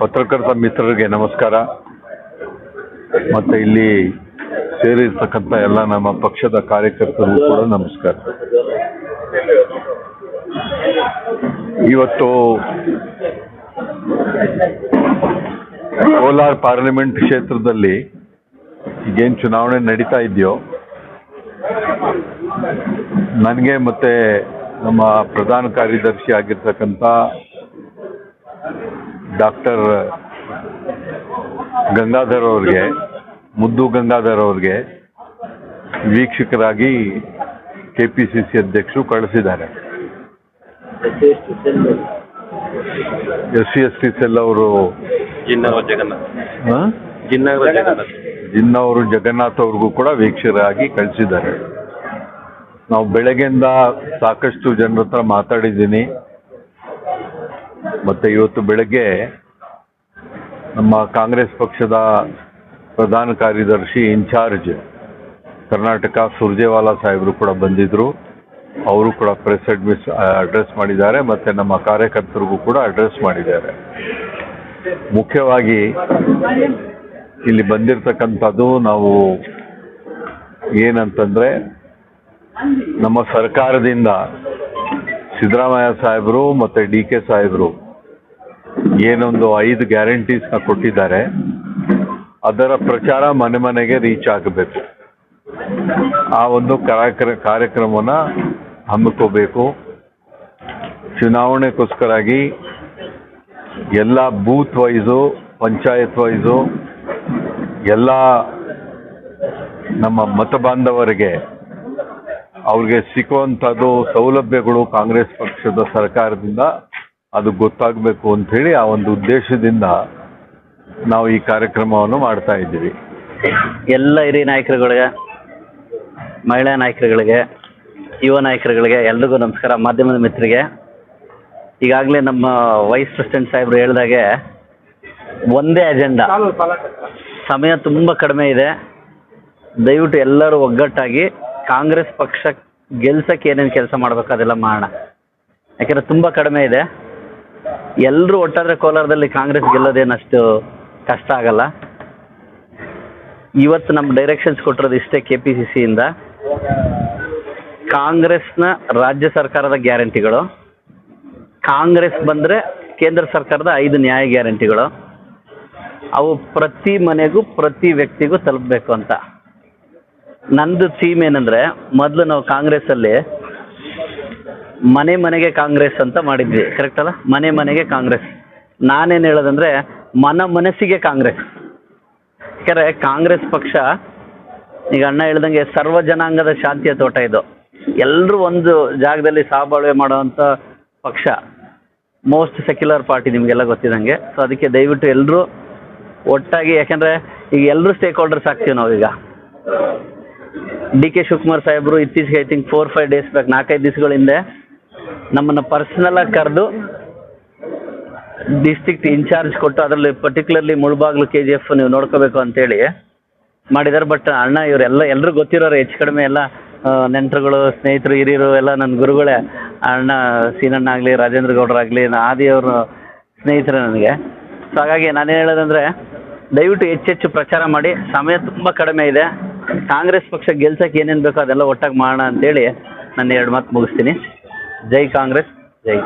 ಪತ್ರಕರ್ತ ಮಿತ್ರರಿಗೆ ನಮಸ್ಕಾರ. ಮತ್ತು ಇಲ್ಲಿ ಸೇರಿರ್ತಕ್ಕಂಥ ಎಲ್ಲ ನಮ್ಮ ಪಕ್ಷದ ಕಾರ್ಯಕರ್ತರಿಗೂ ಕೂಡ ನಮಸ್ಕಾರ. ಇವತ್ತು ಕೋಲಾರ ಪಾರ್ಲಿಮೆಂಟ್ ಕ್ಷೇತ್ರದಲ್ಲಿ ಈಗೇನು ಚುನಾವಣೆ ನಡೀತಾ ಇದೆಯೋ, ನನಗೆ ಮತ್ತೆ ನಮ್ಮ ಪ್ರಧಾನ ಕಾರ್ಯದರ್ಶಿ ಆಗಿರ್ತಕ್ಕಂಥ ಡಾಕ್ಟರ್ ಗಂಗಾಧರ್ ಅವ್ರಿಗೆ ಮುದ್ದು ಗಂಗಾಧರ್ ಅವ್ರಿಗೆ ವೀಕ್ಷಕರಾಗಿ ಕೆ ಪಿ ಸಿ ಸಿ ಅಧ್ಯಕ್ಷರು ಕಳಿಸಿದ್ದಾರೆ. S C S T cell ಅವರು ಜಿನ್ನ ಅವರು ಜಗನ್ನಾಥ್ ಅವ್ರಿಗೂ ಕೂಡ ವೀಕ್ಷಕರಾಗಿ ಕಳಿಸಿದ್ದಾರೆ. ನಾವು ಬೆಳಗ್ಗೆಯಿಂದ ಸಾಕಷ್ಟು ಜನರ ಹತ್ರ ಮಾತಾಡಿದ್ದೀನಿ. ಮತ್ತೆ ಇವತ್ತು ಬೆಳಗ್ಗೆ ನಮ್ಮ ಕಾಂಗ್ರೆಸ್ ಪಕ್ಷದ ಪ್ರಧಾನ ಕಾರ್ಯದರ್ಶಿ ಇನ್ಚಾರ್ಜ್ ಕರ್ನಾಟಕ ಸುರ್ಜೇವಾಲಾ ಸಾಹೇಬರು ಕೂಡ ಬಂದಿದ್ರು. ಅವರು ಕೂಡ ಪ್ರೆಸ್ ಅಡ್ಮಿಸ್ ಅಡ್ರೆಸ್ ಮಾಡಿದ್ದಾರೆ ಮತ್ತೆ ನಮ್ಮ ಕಾರ್ಯಕರ್ತರಿಗೂ ಕೂಡ ಅಡ್ರೆಸ್ ಮಾಡಿದ್ದಾರೆ. ಮುಖ್ಯವಾಗಿ ಇಲ್ಲಿ ಬಂದಿರತಕ್ಕಂಥದ್ದು ನಾವು ಏನಂತಂದ್ರೆ ನಮ್ಮ ಸರ್ಕಾರದಿಂದ ಸಿದ್ದರಾಮಯ್ಯ ಸಾಹೇಬರು ಮತ್ತೆ ಡಿ ಕೆ ಸಾಹೇಬರು ಏನೊಂದು ಐದು ಗ್ಯಾರಂಟೀಸ್ನ ಕೊಟ್ಟಿದ್ದಾರೆ. ಅದರ ಪ್ರಚಾರ ಮನೆ ಮನೆಗೆ ರೀಚ್ ಆಗಬೇಕು. ಆ ಒಂದು ಕಾರ್ಯಕ್ರ, ಕಾರ್ಯಕ್ರಮವನ್ನ ಹಮ್ಮಿಕೋಬೇಕು. ಚುನಾವಣೆಗೋಸ್ಕರಾಗಿ ಎಲ್ಲ ಬೂತ್ ವೈಸು ಪಂಚಾಯತ್ ವೈಸು ಎಲ್ಲ ನಮ್ಮ ಮತ ಬಾಂಧವರಿಗೆ ಅವ್ರಿಗೆ ಸಿಕ್ಕುವಂಥದ್ದು ಸೌಲಭ್ಯಗಳು ಕಾಂಗ್ರೆಸ್ ಪಕ್ಷದ ಸರ್ಕಾರದಿಂದ ಅದು ಗೊತ್ತಾಗಬೇಕು ಅಂಥೇಳಿ ಆ ಒಂದು ಉದ್ದೇಶದಿಂದ ನಾವು ಈ ಕಾರ್ಯಕ್ರಮವನ್ನು ಮಾಡ್ತಾ ಇದ್ದೀವಿ. ಎಲ್ಲ ಹಿರಿಯ ನಾಯಕರುಗಳಿಗೆ, ಮಹಿಳಾ ನಾಯಕರುಗಳಿಗೆ, ಯುವ ನಾಯಕರುಗಳಿಗೆ ಎಲ್ರಿಗೂ ನಮಸ್ಕಾರ. ಮಾಧ್ಯಮದ ಮಿತ್ರರಿಗೆ, ಈಗಾಗಲೇ ನಮ್ಮ ವೈಸ್ ಪ್ರೆಸಿಡೆಂಟ್ ಸಾಹೇಬರು ಹೇಳಿದಾಗೆ ಒಂದೇ ಅಜೆಂಡಾ. ಸಮಯ ತುಂಬ ಕಡಿಮೆ ಇದೆ. ದಯವಿಟ್ಟು ಎಲ್ಲರೂ ಒಗ್ಗಟ್ಟಾಗಿ ಕಾಂಗ್ರೆಸ್ ಪಕ್ಷ ಗೆಲ್ಸಕ್ಕೆ ಏನೇನು ಕೆಲಸ ಮಾಡಬೇಕು ಅದೆಲ್ಲ ಮಾಡೋಣ. ಯಾಕೆಂದ್ರೆ ತುಂಬ ಕಡಿಮೆ ಇದೆ. ಎಲ್ಲರೂ ಒಟ್ಟಾದ್ರೆ ಕೋಲಾರದಲ್ಲಿ ಕಾಂಗ್ರೆಸ್ ಗೆಲ್ಲೋದೇನಷ್ಟು ಕಷ್ಟ ಆಗಲ್ಲ. ಇವತ್ತು ನಮ್ಮ ಡೈರೆಕ್ಷನ್ಸ್ ಕೊಟ್ಟಿರೋದು ಇಷ್ಟೇ ಕೆ ಪಿ ಸಿ ಸಿಯಿಂದ ಕಾಂಗ್ರೆಸ್ನ ರಾಜ್ಯ ಸರ್ಕಾರದ ಗ್ಯಾರಂಟಿಗಳು. ಕಾಂಗ್ರೆಸ್ ಬಂದರೆ ಕೇಂದ್ರ ಸರ್ಕಾರದ ಐದು ನ್ಯಾಯ ಗ್ಯಾರಂಟಿಗಳು. ಅವು ಪ್ರತಿ ಮನೆಗೂ, ಪ್ರತಿ ವ್ಯಕ್ತಿಗೂ ತಲುಪಬೇಕು ಅಂತ. ನಂದು ಥೀಮ್ ಏನಂದರೆ, ಮೊದಲು ನಾವು ಕಾಂಗ್ರೆಸ್ಸಲ್ಲಿ ಮನೆ ಮನೆಗೆ ಕಾಂಗ್ರೆಸ್ ಅಂತ ಮಾಡಿದ್ವಿ ಕರೆಕ್ಟ್ ಅಲ್ಲ? ಮನೆ ಮನೆಗೆ ಕಾಂಗ್ರೆಸ್. ನಾನೇನು ಹೇಳೋದಂದ್ರೆ, ಮನ ಮನಸ್ಸಿಗೆ ಕಾಂಗ್ರೆಸ್. ಯಾಕಂದರೆ ಕಾಂಗ್ರೆಸ್ ಪಕ್ಷ, ಈಗ ಅಣ್ಣ ಹೇಳ್ದಂಗೆ ಸರ್ವ ಜನಾಂಗದ ಶಾಂತಿಯ ತೋಟ ಇದು. ಎಲ್ಲರೂ ಒಂದು ಜಾಗದಲ್ಲಿ ಸಹಬಾಳ್ವೆ ಮಾಡುವಂಥ ಪಕ್ಷ. ಮೋಸ್ಟ್ ಸೆಕ್ಯುಲರ್ ಪಾರ್ಟಿ ನಿಮಗೆಲ್ಲ ಗೊತ್ತಿದಂಗೆ ಸೊ ಅದಕ್ಕೆ ದಯವಿಟ್ಟು ಎಲ್ಲರೂ ಒಟ್ಟಾಗಿ, ಯಾಕಂದ್ರೆ ಈಗ ಎಲ್ಲರೂ ಸ್ಟೇಕ್ ಹೋಲ್ಡರ್ಸ್ ಆಗ್ತೀವಿ ನಾವೀಗ. ಡಿ ಕೆ ಶಿವಕುಮಾರ್ ಸಾಹೇಬರು ಇತ್ತೀಚೆಗೆ I think four five days back ನಾಲ್ಕೈದು ದಿವಸಗಳ ಹಿಂದೆ ನಮ್ಮನ್ನು ಆಗಿ ಕರೆದು ಡಿಸ್ಟಿಕ್ಟ್ ಇನ್ಚಾರ್ಜ್ ಕೊಟ್ಟು ಅದರಲ್ಲಿ particularly Mulbagal K G F ನೀವು ನೋಡ್ಕೋಬೇಕು ಅಂತೇಳಿ ಮಾಡಿದಾರೆ. ಬಟ್ ಅಣ್ಣ ಇವರೆಲ್ಲ ಎಲ್ಲರೂ ಗೊತ್ತಿರೋರು ಹೆಚ್ಚು ಕಡಿಮೆ ಎಲ್ಲ ನೆಂಟರುಗಳು, ಸ್ನೇಹಿತರು, ಹಿರಿಯರು, ಎಲ್ಲ ನನ್ನ ಗುರುಗಳೇ. ಅಣ್ಣ ಸೀನಣ್ಣ ಆಗಲಿ, ರಾಜೇಂದ್ರ ಗೌಡರಾಗಲಿ ಆದಿಯವರು ಸ್ನೇಹಿತರು ನನಗೆ. ಸೊ ಹಾಗಾಗಿ ನಾನೇನು ಹೇಳೋದಂದರೆ, ದಯವಿಟ್ಟು ಹೆಚ್ಚೆಚ್ಚು ಪ್ರಚಾರ ಮಾಡಿ. ಸಮಯ ತುಂಬ ಕಡಿಮೆ ಇದೆ. ಕಾಂಗ್ರೆಸ್ ಪಕ್ಷ ಗೆಲ್ಸಕ್ಕೆ ಏನೇನು ಬೇಕೋ ಅದೆಲ್ಲ ಒಟ್ಟಾಗಿ ಮಾಡೋಣ ಅಂತೇಳಿ ನಾನು ಎರಡು ಮಾತು ಮುಗಿಸ್ತೀನಿ. ಜೈ ಕಾಂಗ್ರೆಸ್ ಜೈ.